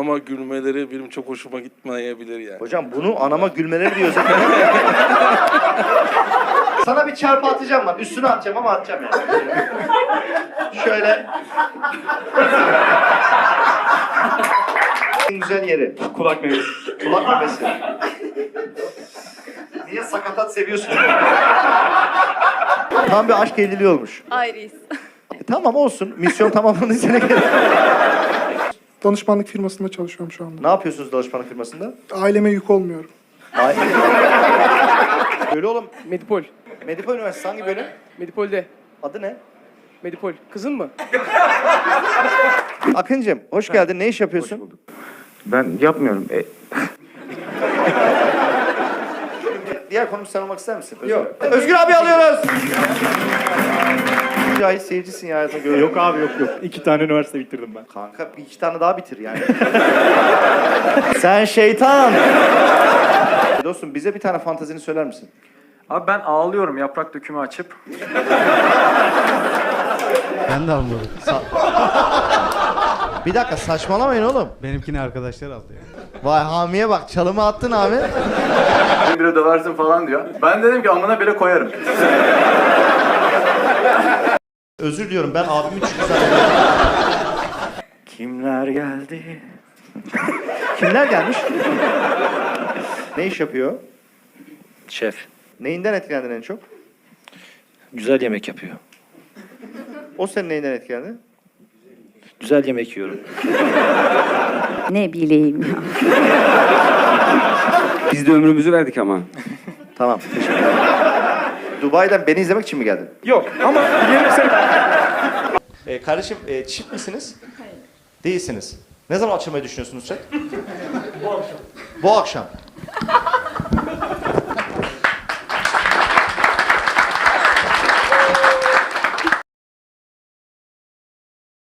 anama gülmeleri benim çok hoşuma gitmeyebilir yani. Hocam bunu anama gülmeleri diyor zaten. Sana bir çarpı atacağım lan. Üstüne atacağım ama atacağım yani. Şöyle. en güzel yeri. Kulak memesi. Kulak memesi. Niye sakatat seviyorsun? Tam bir aşk evliliği olmuş. Ayrıyız. E, tamam olsun. Misyon tamamlandıysa ne gerek? Danışmanlık firmasında çalışıyorum şu anda. Ne yapıyorsunuz danışmanlık firmasında? Aileme yük olmuyorum. Ay. Öyle oğlum. Medipol. Medipol Üniversitesi hangi bölüm? Medipol'de. Adı ne? Medipol. Kızın mı? Akıncım hoş geldin. Ne iş yapıyorsun? Ben yapmıyorum. E, Diğer konum sen olmak ister misin? Yok. Özgür abi alıyoruz. Seyircisin ya yok abi yok yok. İki tane üniversite bitirdim ben. Kanka bir iki tane daha bitir yani. sen şeytan. Dostum bize bir tane fantazini söyler misin? Abi ben ağlıyorum yaprak dökümü açıp. Ben de almadım. Bir dakika saçmalamayın oğlum. Benimkini arkadaşlar aldı ya. Vay hamiye bak çalımı attın abi. Biri döversin falan diyor. Ben dedim ki amına bile koyarım. Özür diliyorum ben abimi çünkü zannediyorum. Kimler geldi? Kimler gelmiş? ne iş yapıyor? Şef. Neyinden etkilendin en çok? Güzel yemek yapıyor. O senin neyinden etkilendi? Güzel yemek yiyorum. Ne bileyim ya. Biz de ömrümüzü verdik ama. Tamam teşekkür ederim. Dubai'den beni izlemek için mi geldin? Yok ama yerim seni. Ee, kardeşim e, çift misiniz? Hayır. Değilsiniz. Ne zaman açılmayı düşünüyorsunuz chat? Bu akşam. Bu akşam.